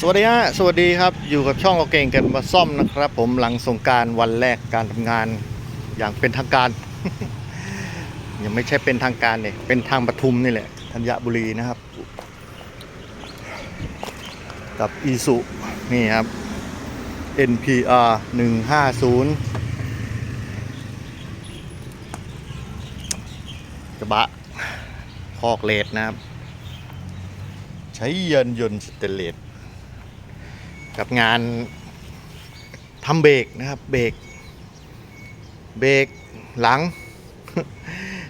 สวัสดีฮะสวัสดีครับอยู่กับช่องเราเก่งกันมาซ่อมนะครับ ผมหลังสงการวันแรกการทำงานอย่างเป็นทางการ ยังไม่ใช่เป็นทางการเนี่ยเป็นทางปทุมนี่แหละธัญบุรีนะครับ กับอีสุนี่ครับ NPR 150กระบะคอกเลดนะครับ ใช้ยนยนต์สเตเลส กับงานทำเบรกนะครับ เบรกเบรกหลัง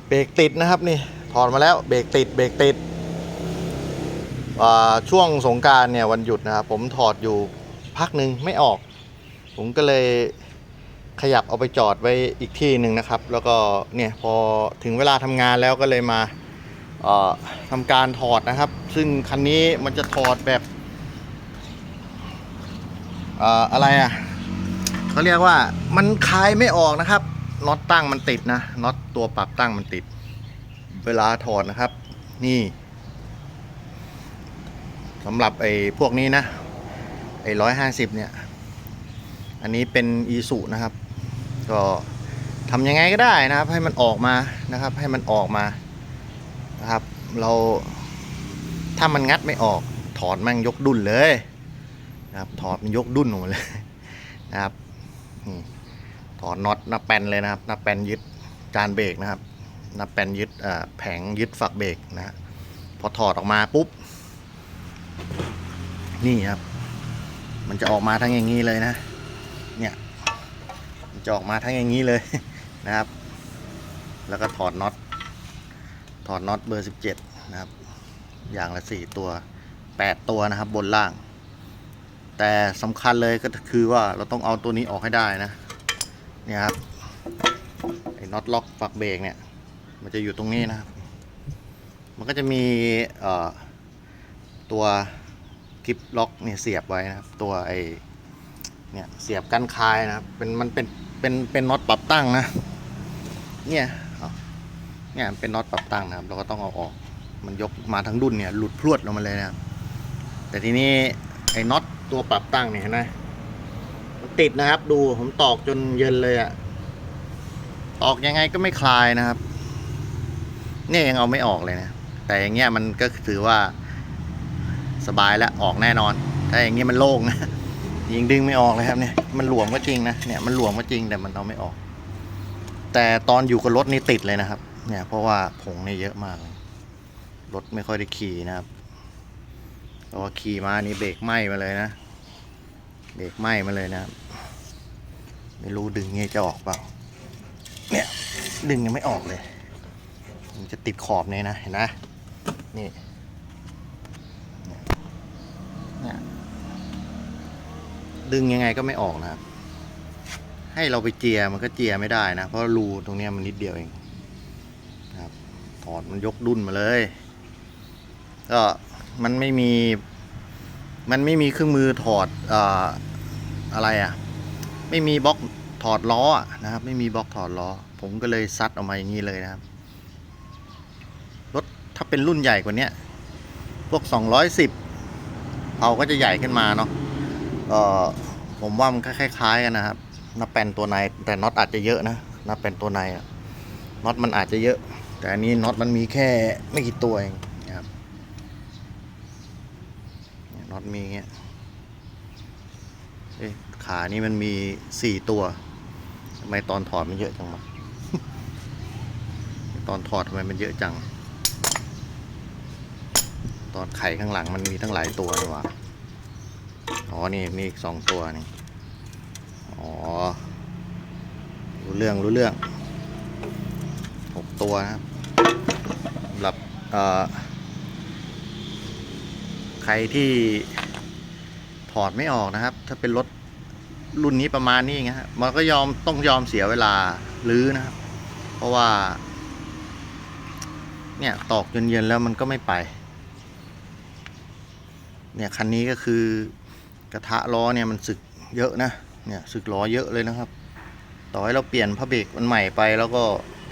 เบรกติดนะครับนี่ถอดมาแล้วเบรกติดเบรกติดช่วงสงการเนี่ยวันหยุดนะครับผมถอดอยู่พักหนึ่งไม่ออก ผมก็เลยขยับเอาไปจอดไว้อีกที่หนึ่งนะครับ แล้วก็เนี่ยพอถึงเวลาทำงานแล้วก็เลยมาทำการถอดนะครับ ซึ่งคันนี้มันจะถอดแบบ อะไรอะเขาเรียกว่ามันคลายไม่ออกนะครับน็อตตั้งมันติดนะน็อตตัวปรับตั้งมันติด เวลาถอดนะครับ นี่สำหรับไอ้พวกนี้นะไอ้ร้อยห้าสิบเนี่ย อันนี้เป็นอีสุนะครับ ก็ทำยังไงก็ได้นะครับ ให้มันออกมานะครับ ให้มันออกมานะครับ เราถ้ามันงัดไม่ออกถอดแม่งยกดุนเลย นะครับ ถอดมันยกดุ้นออกมาเลยนะครับนี่ถอดน็อตหน้าแปนเลยนะครับหน้าแปนยึดจานเบรกนะครับหน้าแปนยึดแผงยึดฝักเบรกนะฮะพอถอดออกมาปุ๊บ นี่ครับ มันจะออกมาทั้งอย่างนี้เลยนะ เนี่ยมันจะออกมาทั้งอย่างนี้เลยนะครับ แล้วก็ถอดน็อตถอดน็อตเบอร์ 17 นะครับ อย่างละ 4 ตัว 8 ตัวนะครับบนล่าง แต่สำคัญเลยก็คือว่าเราต้องเอาตัวนี้ออกให้ได้นะเนี่ยครับไอ้น็อตล็อกฝักเบรกเนี่ย มันจะอยู่ตรงนี้นะครับ มันก็จะมีตัวคลิปล็อกเนี่ยเสียบไว้นะครับ ตัวไอ้เนี่ยเสียบกันคายนะครับเป็นมันเป็นเป็นเป็นน็อตปรับตั้งนะเนี่ยเอาเนี่ยเป็นน็อตปรับตั้งนะครับ เราก็ต้องเอาออก มันยกมาทั้งดุนเนี่ยหลุดพรวดลงมาเลยนะครับ แต่ทีนี้ไอ้น็อต ตัวปรับตั้งเนี่ยเห็นไหมมันติดนะครับ ดูผมตอกจนเย็นเลยอะตอกยังไงก็ไม่คลายนะครับ เนี่ยยังเอาไม่ออกเลยนะ แต่อย่างเงี้ยมันก็ถือว่าสบายแล้วออกแน่นอน ถ้าอย่างเงี้ยมันโล่งนะยิงดึงไม่ออกเลยครับเนี่ยมันหลวมก็จริงนะเนี่ยมันหลวมก็จริงแต่มันเอาไม่ออก แต่ตอนอยู่กับรถนี่ติดเลยนะครับ เนี่ยเพราะว่าผงเนี่ยเยอะมากเลยรถไม่ค่อยได้ขี่นะครับ พราะว่าขี่มานี่เบรกไหม้มาเลยนะเบรกไหม้มาเลยนะไม่รู้ดึงเงี้ยจะออกเปล่าเนี่ยดึงยังไม่ออกเลยมันจะติดขอบเนี่ยนะเห็นไหมนี่เนี่ยดึงยังไงก็ไม่ออกนะครับ ให้เราไปเจียมันก็เจียไม่ได้นะ เพราะรูตรงนี้มันนิดเดียวเองนะครับถอดมันยกดุนมาเลย ก็ มันไม่มี มันไม่มีเครื่องมือถอดออะไรอะ่ะ ไม่มีบล็อกถอดล้อนะครับ ไม่มีบล็อกถอดล้อ ผมก็เลยซัดออกมาอย่างนี้เลยนะครับ รถถ้าเป็นรุ่นใหญ่กว่านี้พวก 210เอาก็จะใหญ่ขึ้นมาเนาะเออผมว่ามันคล้ายๆกันนะครับนับแปนตัวในแต่น็อตอาจจะเยอะนะนับแปนตัวในน็อตมันอาจจะเยอะ แต่อันนี้น็อตมันมีแค่ไม่กี่ตัวเอง น็อตมีอย่างเงี้ยเอ๊ะขานี่มันมีสี่ตัวทำไมตอนถอดมันเยอะจังวะตอนถอดทำไมมันเยอะจัง ตอนไข่ข้างหลังมันมีทั้งหลายตัวนี่วะอ๋อนี่มีอีกสองตัวนี่อ๋อรู้เรื่องรู้เรื่องหกตัวนะครับสำหรับเอ่อ ใครที่ถอดไม่ออกนะครับ ถ้าเป็นรถรุ่นนี้ประมาณนี้ไงฮะมันก็ยอมต้องยอมเสียเวลาลื้อนะครับ เพราะว่า เนี่ยตอกเย็นๆแล้วมันก็ไม่ไป เนี่ยคันนี้ก็คือกระทะล้อเนี่ยมันสึกเยอะนะเนี่ยสึกล้อเยอะเลยนะครับ ต่อให้เราเปลี่ยนพระเบรกมันใหม่ไป แล้วก็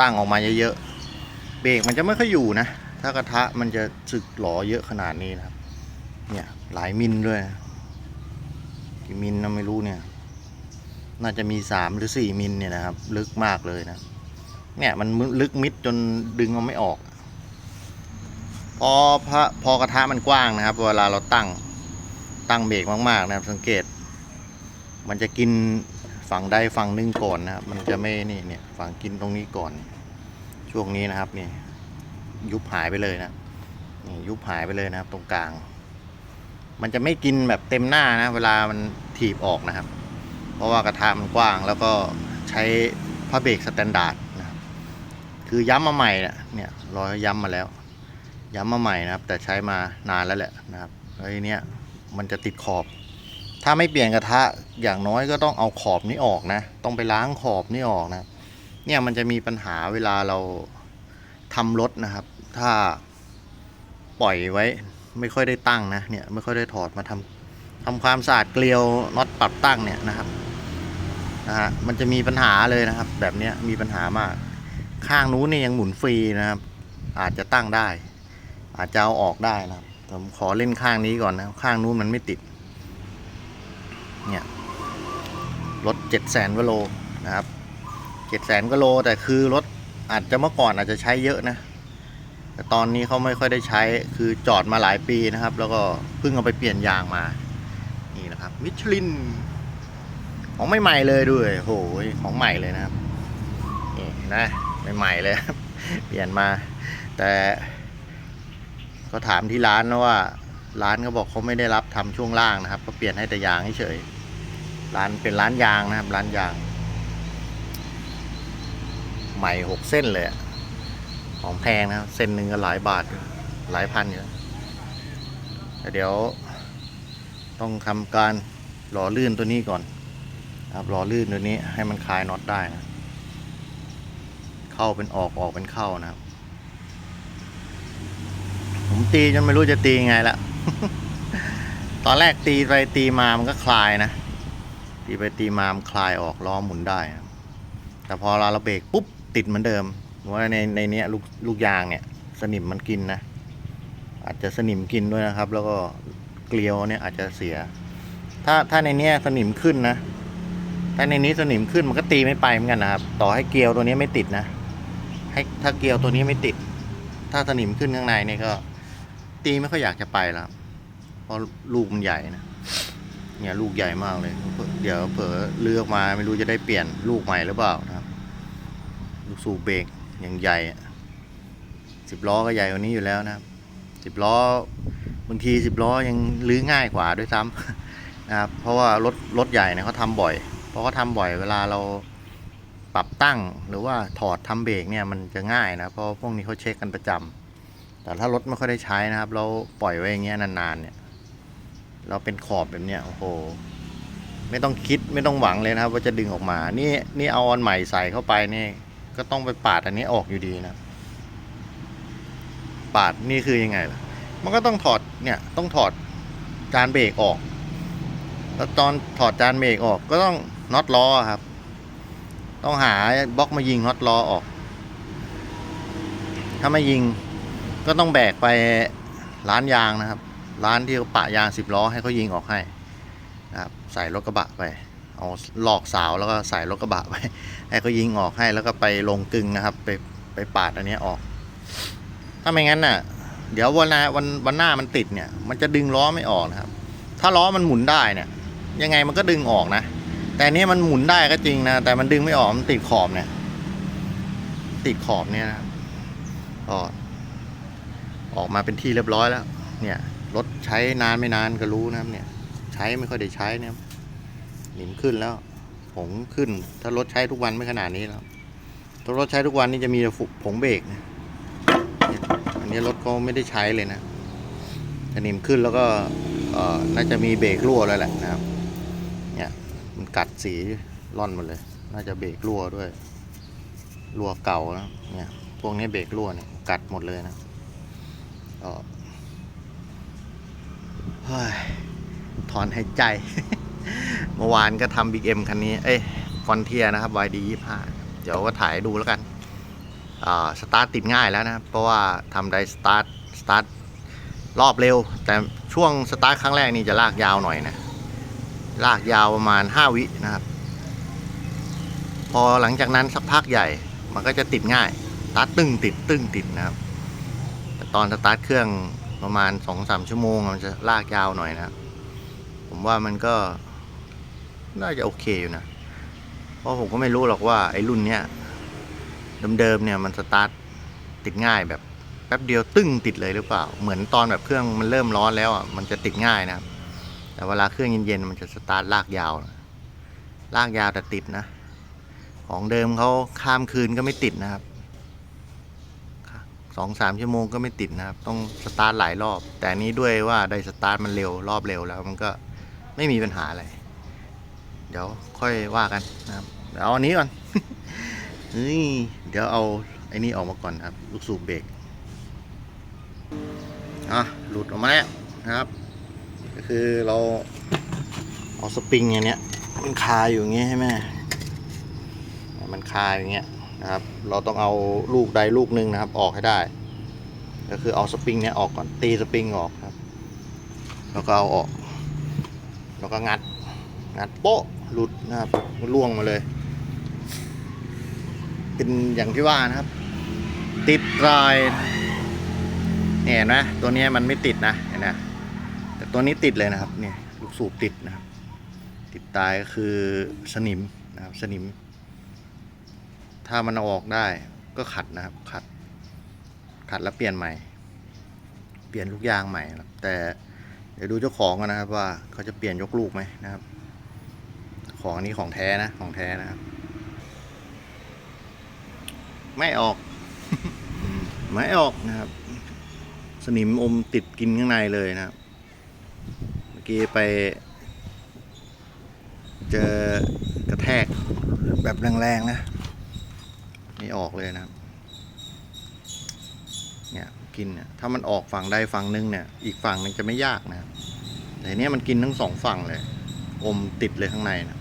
ตั้งออกมาเยอะๆเบรกมันจะไม่ค่อยอยู่นะ ถ้ากระทะมันจะสึกล้อเยอะขนาดนี้นะครับ เนี่ยหลายมิลด้วยกี่มิลนะไม่รู้เนี่ย น่าจะมีสามหรือสี่มิลเนี่ยนะครับ ลึกมากเลยนะ เนี่ยมันลึกมิดจนดึงเอาไม่ออก พอพระพอกระทะมันกว้างนะครับ เวลาเราตั้งตั้งเบรกมากๆนะครับสังเกต มันจะกินฝั่งใดฝั่งหนึ่งก่อนนะครับ มันจะไม่นี่เนี่ยฝั่งกินตรงนี้ก่อน ช่วงนี้นะครับนี่ยุบหายไปเลยนะนี่ยุบหายไปเลยนะครับ ตรงกลาง มันจะไม่กินแบบเต็มหน้านะ เวลามันถีบออกนะครับ เพราะว่ากระทะมันกว้างแล้วก็ใช้ผ้าเบรกสแตนดาร์ดนะครับคือย้ำมาใหม่นะเนี่ยรอยย้ำมาแล้ว ย้ำมาใหม่นะครับ แต่ใช้มานานแล้วแหละนะครับแล้วทีเนี้ยมันจะติดขอบ ถ้าไม่เปลี่ยนกระทะอย่างน้อยก็ต้องเอาขอบนี้ออกนะ ต้องไปล้างขอบนี้ออกนะเนี่ยมันจะมีปัญหาเวลาเราทำรถนะครับ ถ้าปล่อยไว้ ไม่ค่อยได้ตั้งนะเนี่ยไม่ค่อยได้ถอดมาทำทำความสะอาดเกลียวน็อตปรับตั้งเนี่ยนะครับนะฮะมันจะมีปัญหาเลยนะครับ แบบเนี้ยมีปัญหามาก ข้างนู้นเนี่ยยังหมุนฟรีนะครับ อาจจะตั้งได้ อาจจะเอาออกได้นะครับผมขอเล่นข้างนี้ก่อนนะข้างนู้นมันไม่ติดเนี่ยรถเจ็ดแสนกว่าโลนะครับเจ็ดแสนกว่าโลแต่คือรถอาจจะเมื่อก่อนอาจจะใช้เยอะนะ แต่ตอนนี้เขาไม่ค่อยได้ใช้คือจอดมาหลายปีนะครับ แล้วก็เพิ่งเอาไปเปลี่ยนยางมา นี่นะครับมิชลิน ของใหม่ๆเลยด้วยโหยของใหม่เลยนะครับนี่นะใหม่ๆเลยครับ เปลี่ยนมา แต่ก็ถามที่ร้านนะว่า ร้านเขาบอกเขาไม่ได้รับทำช่วงล่างนะครับ ก็เปลี่ยนให้แต่ยางเฉยร้านเป็นร้านยางนะครับ ร้านยาง ใหม่หกเส้นเลยอะ ของแพงนะครับ เส้นหนึ่งก็หลายบาทอยู่หลายพันอยู่แล้วแต่เดี๋ยวต้องทำการหล่อลื่นตัวนี้ก่อนนะครับหล่อลื่นตัวนี้ให้มันคลายน็อตได้นะเข้าเป็นออกออกเป็นเข้านะครับ ผมตีจนไม่รู้จะตียังไงละตอนแรกตีไปตีมามันก็คลายนะ ตีไปตีมามันคลายออกล้อหมุนได้นะแต่พอเราเราเบรกปุ๊บติดเหมือนเดิม ว่าในในเนี้ยลูกลูกยางเนี่ย สนิมมันกินนะ อาจจะสนิมกินด้วยนะครับ แล้วก็เกลียวเนี่ยอาจจะเสีย ถ้าถ้าในเนี้ยสนิมขึ้นนะ ถ้าในนี้สนิมขึ้นมันก็ตีไม่ไปเหมือนกันนะครับ ต่อให้เกลียวตัวนี้ไม่ติดนะ ให้ถ้าเกลียวตัวนี้ไม่ติด ถ้าสนิมขึ้นข้างในเนี่ยก็ ตีไม่ค่อยอยากจะไปแล้วเพราะลูกมันใหญ่นะเนี่ยลูกใหญ่มากเลย เดี๋ยวเผลอเลือกมาไม่รู้จะได้เปลี่ยนลูกใหม่หรือเปล่านะครับ ลูกสูบเบรก อย่างใหญ่สิบล้อก็ใหญ่กว่านี้อยู่แล้วนะครับสิบล้อบางทีสิบล้อยังลื้อง่ายกว่าด้วยซ้ำนะครับเพราะว่ารถรถใหญ่เนี่ยเขาทำบ่อยเพราะเขาทำบ่อยเวลาเราปรับตั้งหรือว่าถอดทำเบรกเนี่ยมันจะง่ายนะเพราะพวกนี้เขาเช็คกันประจำแต่ถ้ารถไม่ค่อยได้ใช้นะครับ เราปล่อยไว้อย่างเงี้ยนานๆเนี่ยเราเป็นขอบแบบเนี้ยโอ้โหไม่ต้องคิดไม่ต้องหวังเลยนะครับ ว่าจะดึงออกมา นี่นี่เอาอันใหม่ใส่เข้าไปนี่ ก็ต้องไปปาดอันนี้ออกอยู่ดีนะ ปาดนี่คือยังไงล่ะ มันก็ต้องถอดเนี่ยต้องถอดจานเบรกออก แล้วตอนถอดจานเบรกออกก็ต้องน็อตล้อครับ ต้องหาบล็อกมายิงน็อตล้อออก ถ้าไม่ยิงก็ต้องแบกไปร้านยางนะครับ ร้านที่เขาปะยางสิบล้อให้เขายิงออกให้นะครับ ใส่รถกระบะไป เอาหลอกสาวแล้วก็ใส่รถกระบะไปให้เขายิงออกให้แล้วก็ไปลงกึงนะครับ ไปไปปาดอันนี้ออก ถ้าไม่งั้นน่ะ เดี๋ยววันน้าวันวันหน้ามันติดเนี่ย มันจะดึงล้อไม่ออกนะครับ ถ้าล้อมันหมุนได้เนี่ย ยังไงมันก็ดึงออกนะ แต่นี้มันหมุนได้ก็จริงนะ แต่มันดึงไม่ออกมันติดขอบเนี่ย ติดขอบเนี่ยนะก็ออกมาเป็นที่เรียบร้อยแล้ว เนี่ยรถใช้นานไม่นานก็รู้นะครับเนี่ย ใช้ไม่ค่อยได้ใช้เนี่ย หนิมขึ้นแล้ว ผงขึ้น ถ้ารถใช้ทุกวันไม่ขนาดนี้แล้วถ้ารถใช้ทุกวันนี่จะมีแต่ฝุผงเบรกนะอันนี้รถเขาไม่ได้ใช้เลยนะสนิมขึ้นแล้วก็น่าจะมีเบรกรั่วแล้วแหละนะครับ เนี่ยมันกัดสีร่อนหมดเลย น่าจะเบรกรั่วด้วย รั่วเก่านะเนี่ย พวกนี้เบรกรั่วเนี่ยกัดหมดเลยนะก็เฮ้ยถอนหายใจ เมื่อวานก็ทำบิ๊กเอ็มคันนี้ เอ้ยฟอนเทียนะครับ YD 25 เดี๋ยวก็ถ่ายดูแล้วกันอ่าสตาร์ทติดง่ายแล้วนะ เพราะว่าทำได้สตาร์ทสตาร์ทรอบเร็ว แต่ช่วงสตาร์ทครั้งแรกนี่จะลากยาวหน่อยนะ ลากยาวประมาณ 5 วินะครับ พอหลังจากนั้นสักพักใหญ่ มันก็จะติดง่ายสตาร์ทตึ้งติดตึงติดนะครับ แต่ตอนสตาร์ทเครื่องประมาณ 2-3 ชั่วโมง มันจะลากยาวหน่อยนะ ผมว่ามันก็ น่าจะโอเคอยู่นะ เพราะผมก็ไม่รู้หรอกว่าไอ้รุ่นเนี้ยเดิมๆเนี่ยมันสตาร์ทติดง่ายแบบแป๊บเดียวตึ้งติดเลยหรือเปล่า เหมือนตอนแบบเครื่องมันเริ่มร้อนแล้วอะมันจะติดง่ายนะแต่เวลาเครื่องเย็นๆมันจะสตาร์ทลากยาวนะลากยาวแต่ติดนะ ของเดิมเขาข้ามคืนก็ไม่ติดนะครับสองสามชั่วโมงก็ไม่ติดนะครับ ต้องสตาร์ทหลายรอบ แต่อันนี้ด้วยว่าได้สตาร์ทมันเร็วรอบเร็วแล้วมันก็ไม่มีปัญหาอะไร เดี๋ยวค่อยว่ากันนะครับเดี๋ยวเอาอันนี้ก่อนเฮ้ยเดี๋ยวเอาไอ้นี่ออกมาก่อนครับลูกสูบเบรกอะหลุดออกมาแล้วนะครับ ก็คือเราเอาสปริงอย่างเนี้ยมันคาอยู่อย่างเงี้ยใช่ไหมมันคาอย่างเงี้ยนะครับ เราต้องเอาลูกใดลูกหนึ่งนะครับ ออกให้ได้ ก็คือเอาสปริงเนี้ยออกก่อนตีสปริงออกครับ แล้วก็เอาออก แล้วก็งัดงัดโป๊ะ หลุดนะครับล่วงมาเลย เป็นอย่างที่ว่านะครับ ติดรอยเนี่ยเห็นไหมตัวนี้มันไม่ติดนะเห็นไหมแต่ตัวนี้ติดเลยนะครับเนี่ยลูกสูบติดนะครับ ติดตายก็คือสนิมนะครับ สนิม ถ้ามันออกได้ก็ขัดนะครับ ขัด ขัดแล้วเปลี่ยนใหม่ เปลี่ยนลูกยางใหม่ครับแต่เดี๋ยวดูเจ้าของกันนะครับว่าเขาจะเปลี่ยนยกลูกไหมนะครับ ของนี้ของแท้นะ ของแท้นะครับ ไม่ออก ไม่ออกนะครับ สนิมอมติดกินข้างในเลยนะครับ เมื่อกี้ไป เจอกระแทกแบบแรงๆนะ ไม่ออกเลยนะครับ เนี่ยกินเนี่ยถ้ามันออกฝั่งใดฝั่งนึงเนี่ย อีกฝั่งนึงจะไม่ยากนะครับแต่เนี้ยมันกินทั้งสองฝั่งเลย อมติดเลยข้างในนะ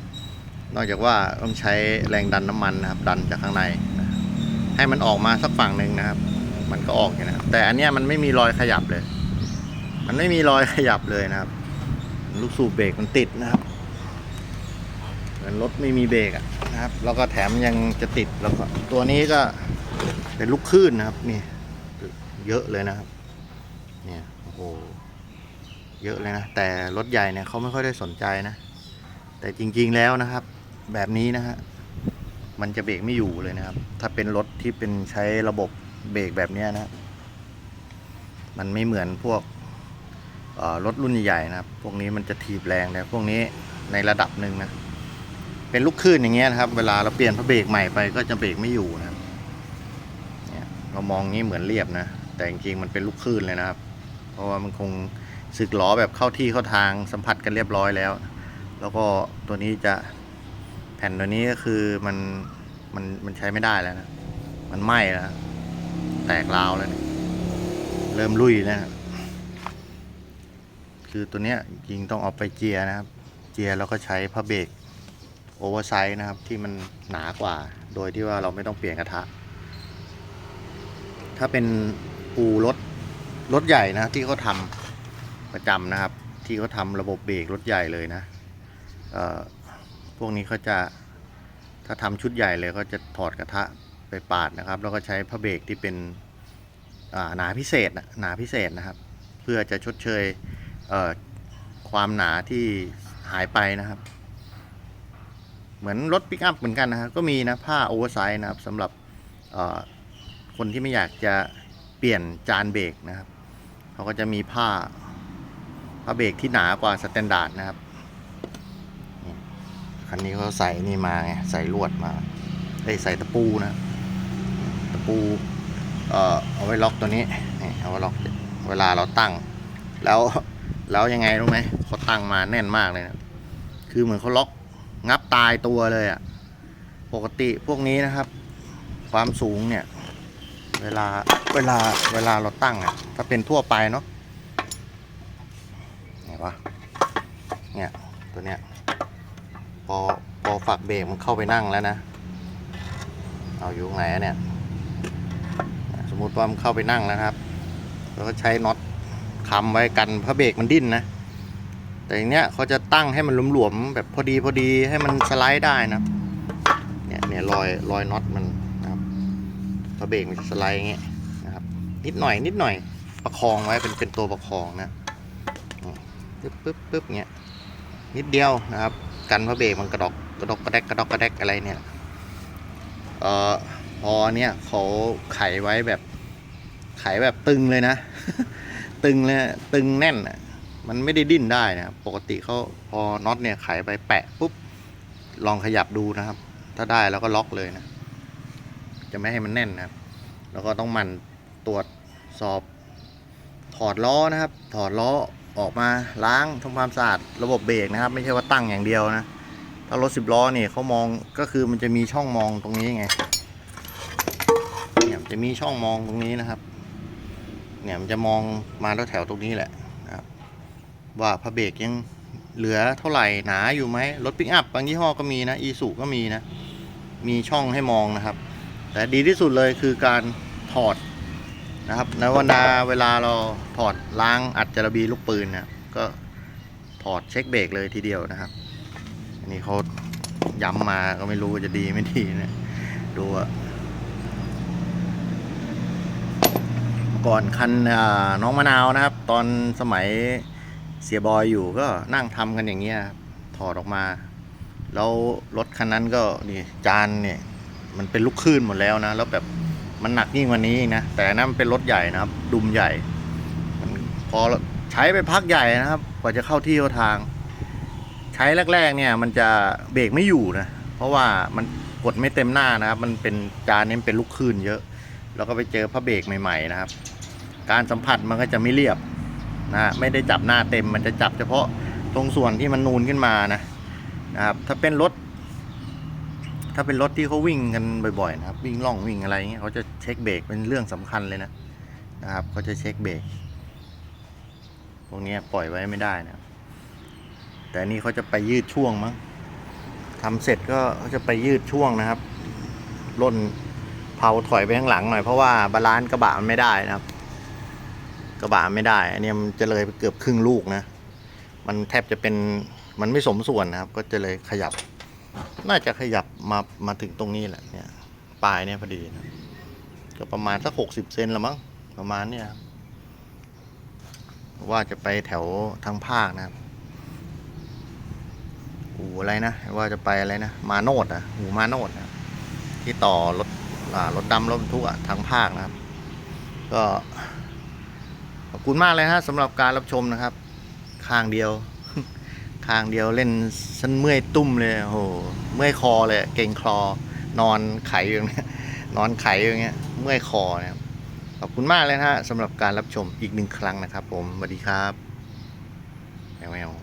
นอกจากว่าต้องใช้แรงดันน้ำมันนะครับ ดันจากข้างใน ให้มันออกมาสักฝั่งหนึ่งนะครับ มันก็ออกอยู่นะครับ แต่อันเนี้ยมันไม่มีรอยขยับเลย มันไม่มีรอยขยับเลยนะครับ ลูกสูบเบรกมันติดนะครับเหมือนรถไม่มีเบรกอะนะครับ แล้วก็แถมยังจะติดแล้วก็ตัวนี้ก็เป็นลูกคลื่นนะครับนี่เยอะเลยนะครับ เนี่ยโอ้โหเยอะเลยนะ แต่รถใหญ่เนี่ยเขาไม่ค่อยได้สนใจนะ แต่จริงๆแล้วนะครับ แบบนี้นะฮะ มันจะเบรกไม่อยู่เลยนะครับ ถ้าเป็นรถที่เป็นใช้ระบบเบรกแบบนี้นะ มันไม่เหมือนพวกรถรุ่นใหญ่ๆนะครับ พวกนี้มันจะถีบแรงแต่พวกนี้ในระดับหนึ่งนะ เป็นลูกคลื่นอย่างเงี้ยนะครับ เวลาเราเปลี่ยนพระเบรกใหม่ไปก็จะเบรกไม่อยู่นะเนี่ยเรามองงี้เหมือนเรียบนะ แต่จริงๆมันเป็นลูกคลื่นเลยนะครับ เพราะว่ามันคงสึกล้อแบบเข้าที่เข้าทางสัมผัสกันเรียบร้อยแล้ว แล้วก็ตัวนี้จะ ผ่นตัวนี้ก็คือมันมันมันใช้ไม่ได้แล้วนะ มันไหม้แล้ว แตกราวแล้วเนี่ยเริ่มลุยแล้วนะคือตัวเนี้ยจริงต้องเอาไปเจียนะครับ เจียร์แล้วก็ใช้ผ้าเบรกโอเวอร์ไซส์นะครับ ที่มันหนากว่า โดยที่ว่าเราไม่ต้องเปลี่ยนกระทะ ถ้าเป็นปูรถรถใหญ่นะที่เขาทำประจำนะครับ ที่เขาทำระบบเบรกรถใหญ่เลยนะเอ่อ วกนี้เขาจะถ้าทำชุดใหญ่เลยก็จะถอดกระทะไปปาดนะครับ แล้วก็ใช้ผ้าเบรกที่เป็นหนาพิเศษนะหนาพิเศษนะครับ เพื่อจะชดเชยเความหนาที่หายไปนะครับ เหมือนรถปิกอัพเหมือนกันนะครับก็มีนะผ้าโอเวอร์ไซส์นะครับสำหรับคนที่ไม่อยากจะเปลี่ยนจานเบรกนะครับเขาก็จะมีผ้าผ้าเบรกที่หนากว่าสแตนดาร์ดนะครับ คันนี้เขาใส่นี่มาไงใส่ลวดมาเอ้ยใส่ตะปูนะตะปูเอ่อเอาไว้ล็อกตัวนี้นี่เอาไว้ล็อกเวลาเราตั้ง แล้วแล้วยังไงรู้ไหมเขาตั้งมาแน่นมากเลยนะคือเหมือนเขาล็อกงับตายตัวเลยอะ่ะปกติพวกนี้นะครับ ความสูงเนี่ย เวลาเวลาเวลาเราตั้งอะถ้าเป็นทั่วไปเนาะไงวะเนี่ยตัวเนี้ย พอพอฝักเบรกมันเข้าไปนั่งแล้วนะ เอาอยู่ตรงไหนอะเนี่ย สมมุติว่ามันเข้าไปนั่งแล้วครับ แล้วก็ใช้น็อตค้ำไว้กันเพราะเบรกมันดิ้นนะ แต่อย่างเนี้ยเขาจะตั้งให้มันหลวมๆแบบพอดีพอดีให้มันสไลด์ได้นะเนี่ยเนี่ยรอยรอยน็อตมันนะครับพอเบรกมันจะสไลด์อย่างเงี้ยนะครับ นิดหน่อยนิดหน่อยประคองไว้เป็นเป็นตัวประคองนะปึ๊บปึ๊บปึ๊บเงี้ยนิดเดียวนะครับ กันเพราะเบรกมันกระดกกระดอกกระแดกกระดอกกระแดกอะไรเนี่ยเออพอเนี่ยเขาไขไว้แบบไขแบบตึงเลยนะ ตึงเลยตึงแน่นอะมันไม่ได้ดิ้นได้นะปกติเขาพอน็อตเนี่ยไขไปแปะปุ๊บลองขยับดูนะครับ ถ้าได้แล้วก็ล็อกเลยนะ จะไม่ให้มันแน่นนะแล้วก็ต้องมันตรวจสอบถอดล้อนะครับ ถอดล้อ ออกมาล้างทำความสะอาดระบบเบรกนะครับ ไม่ใช่ว่าตั้งอย่างเดียวนะ ถ้ารถสิบล้อเนี่ยเขามองก็คือมันจะมีช่องมองตรงนี้ไงเนี่ยจะมีช่องมองตรงนี้นะครับ เนี่ยมันจะมองมาแถวตรงนี้แหละนะครับ ว่าพระเบรกยังเหลือเท่าไหร่หนาอยู่ไหมรถปิกอัพบางยี่ห้อก็มีนะอีสุก็มีนะ มีช่องให้มองนะครับ แต่ดีที่สุดเลยคือการถอด นะครับในวันดาเวลาเราถอดล้างอัดจระบีลูกปืนนะก็ถอดเช็คเบรกเลยทีเดียวนะครับ อันนี้เขาย้ำมาก็ไม่รู้จะดีไม่ดีนะดูอะก่อนคันน้องมะนาวนะครับ ตอนสมัยเสียบอยอยู่ก็นั่งทำกันอย่างเงี้ยถอดออกมา แล้วรถคันนั้นก็นี่จานเนี่ยมันเป็นลูกคลื่นหมดแล้วนะ แล้วแบบ มันหนักยิ่งกว่านี้นะ แต่นั้นมันเป็นรถใหญ่นะครับ ดุมใหญ่ มันพอใช้ไปพักใหญ่นะครับ กว่าจะเข้าที่เข้าทาง ใช้แรก ๆ เนี่ย มันจะเบรกไม่อยู่นะ เพราะว่ามันกดไม่เต็มหน้านะครับ มันเป็นจานนี้เป็นลูกคลื่นเยอะ แล้วก็ไปเจอพระเบรกใหม่ ๆ นะครับ การสัมผัสมันก็จะไม่เรียบนะไม่ได้จับหน้าเต็ม มันจะจับเฉพาะตรงส่วนที่มันนูนขึ้นมานะนะครับ ถ้าเป็นรถ ถ้าเป็นรถที่เขาวิ่งกันบ่อยๆนะครับ วิ่งล่องวิ่งอะไรเงี้ยเขาจะเช็คเบรกเป็นเรื่องสำคัญเลยนะนะครับเขาจะเช็คเบรกพวกนี้ปล่อยไว้ไม่ได้นะ แต่นนี่เขาจะไปยืดช่วงมั้งทำเสร็จก็เขาจะไปยืดช่วงนะครับล่นเผาถอยไปข้างหลังหน่อยเพราะว่าบาลานซ์กระบะมันไม่ได้นะครับ กระบะไม่ได้ อันนี้มันจะเลยไปเกือบครึ่งลูกนะ มันแทบจะเป็นมันไม่สมส่วนนะครับ ก็จะเลยขยับ น่าจะขยับมามาถึงตรงนี้แหละเนี่ยปลายเนี่ยพอดีนะก็ประมาณสักหกสิบเซนละมั้งประมาณเนี่ยว่าจะไปแถวทางภาคนะอูอะไรนะว่าจะไปอะไรนะมาโนดอะหูมาโนดนะที่ต่อรถอ่ารถดำรถบรรทุกอะทางภาคนะครับ ก็ขอบคุณมากเลยนะสำหรับการรับชมนะครับ ข้างเดียว ข้างเดียวเล่นฉันเมื่อยตุ้มเลยโอ้โหเมื่อยคอเลยเก่งคลอนอนไขอยู่างเนี้ยนอนไขอยู่างเงี้ยเมื่อยคอนะครับขอบคุณมากเลยนะฮะสำหรับการรับชมอีกหนึ่งครั้งนะครับ ผมสวัสดีครับแมว